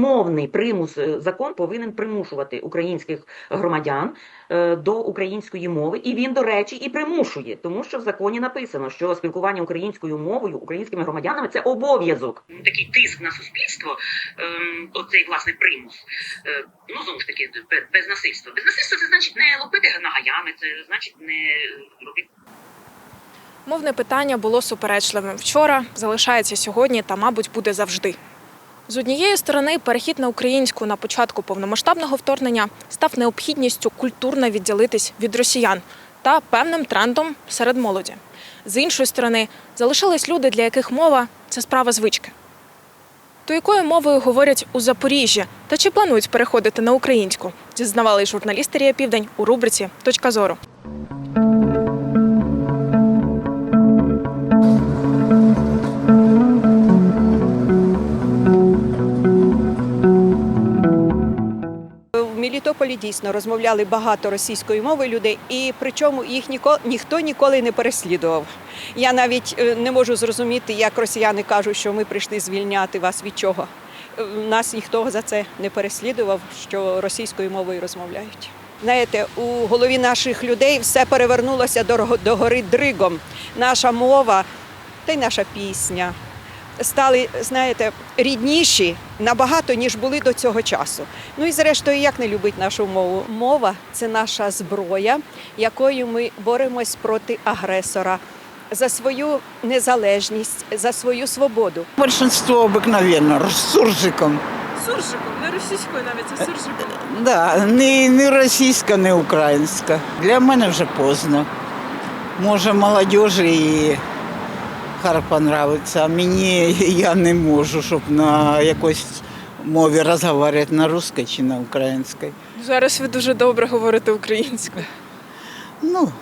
умовний примус е, закон повинен примушувати українських громадян е, до української мови, і він, до речі, і примушує, тому що в законі написано, що спілкування українською мовою українськими громадянами це обов'язок. Такий тиск на суспільство, ем, оцей власне примус. Е, ну знову ж таки, без, насильства. Без насильства це значить не лупити нагаями, це значить не робити. Мовне питання було суперечливим вчора, залишається сьогодні та, мабуть, буде завжди. З однієї сторони, перехід на українську на початку повномасштабного вторгнення став необхідністю культурно відділитись від росіян та певним трендом серед молоді. З іншої сторони, залишились люди, для яких мова це справа звички. То якою мовою говорять у Запоріжжі та чи планують переходити на українську? Дізнавались журналісти Рія Південь у рубриці Точка зору. Мелітополі дійсно розмовляли багато російської мови людей, і причому їх ніко, ніхто ніколи не переслідував. Я навіть е, не можу зрозуміти, як росіяни кажуть, що ми прийшли звільняти вас від чого. Е, Нас ніхто за це не переслідував, що російською мовою розмовляють. Знаєте, у голові наших людей все перевернулося до гори дригом. Наша мова та й наша пісня стали, знаєте, рідніші набагато, ніж були до цього часу. Ну і зрештою, як не любить нашу мову? Мова це наша зброя, якою ми боремось проти агресора за свою незалежність, за свою свободу. Большинство обыкновенно с суржиком. Суржиком, не російською навіть, а суржиком. Да, не, не російська, не українська. Для мене вже поздно. Може, молодежі і харпа нравиться, а мені я не можу, щоб на якоїсь мові розмовляти на русській чи на українській. Зараз ви дуже добре говорите українською. Ну,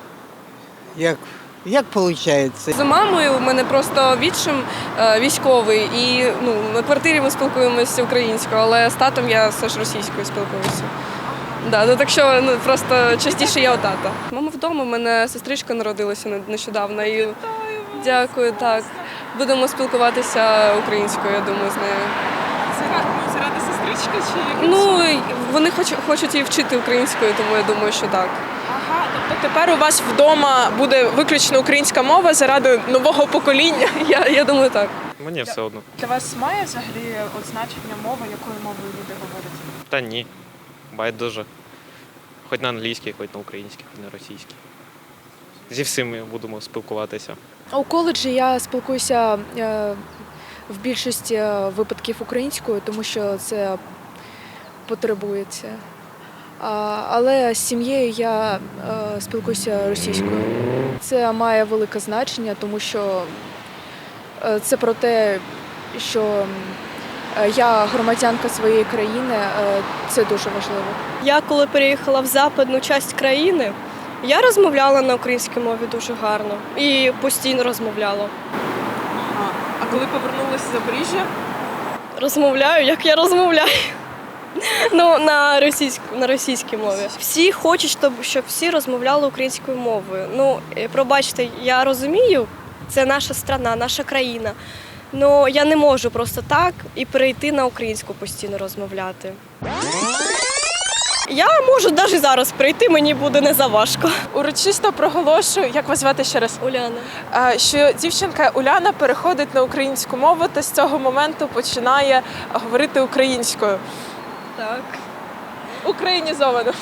як, як виходить? З мамою у мене просто відчим е, військовий, і ну на квартирі ми спілкуємося українською, але з татом я все ж російською спілкуюся. Да, ну так що ну просто частіше я у тата. Мама вдома, у мене сестричка народилася нещодавно. І дякую, так. Будемо спілкуватися українською, я думаю, з нею. Заради сестрички чи Ну вони хоч, хочуть її вчити українською, тому я думаю, що так. Ага, тобто тепер у вас вдома буде виключно українська мова заради нового покоління. Я, я думаю, так. Мені все одно. Для вас має взагалі от значення мова, якою мовою люди говорять? Та ні. Байдуже. Хоч на англійській, хоч на українській, хоч на російській. Зі всіми будемо спілкуватися. У коледжі я спілкуюся е, в більшості е, випадків українською, тому що це потребується. Але з сім'єю я е, спілкуюся російською. Це має велике значення, тому що це про те, що я громадянка своєї країни, це дуже важливо. Я коли переїхала в западну частину країни, я розмовляла на українській мові дуже гарно і постійно розмовляла. Ага. А коли повернулися з Запоріжжя? Розмовляю, як я розмовляю. Ну, на російськ, на російській мові. Всі хочуть, щоб, щоб всі розмовляли українською мовою. Ну, е, пробачте, я розумію, це наша страна, наша країна. Ну я не можу просто так і перейти на українську постійно розмовляти. Я можу навіть зараз прийти, мені буде не заважко. Урочисто проголошую, як вас звати ще раз? Уляна. Що дівчинка Уляна переходить на українську мову та з цього моменту починає говорити українською. Так. Українізовано.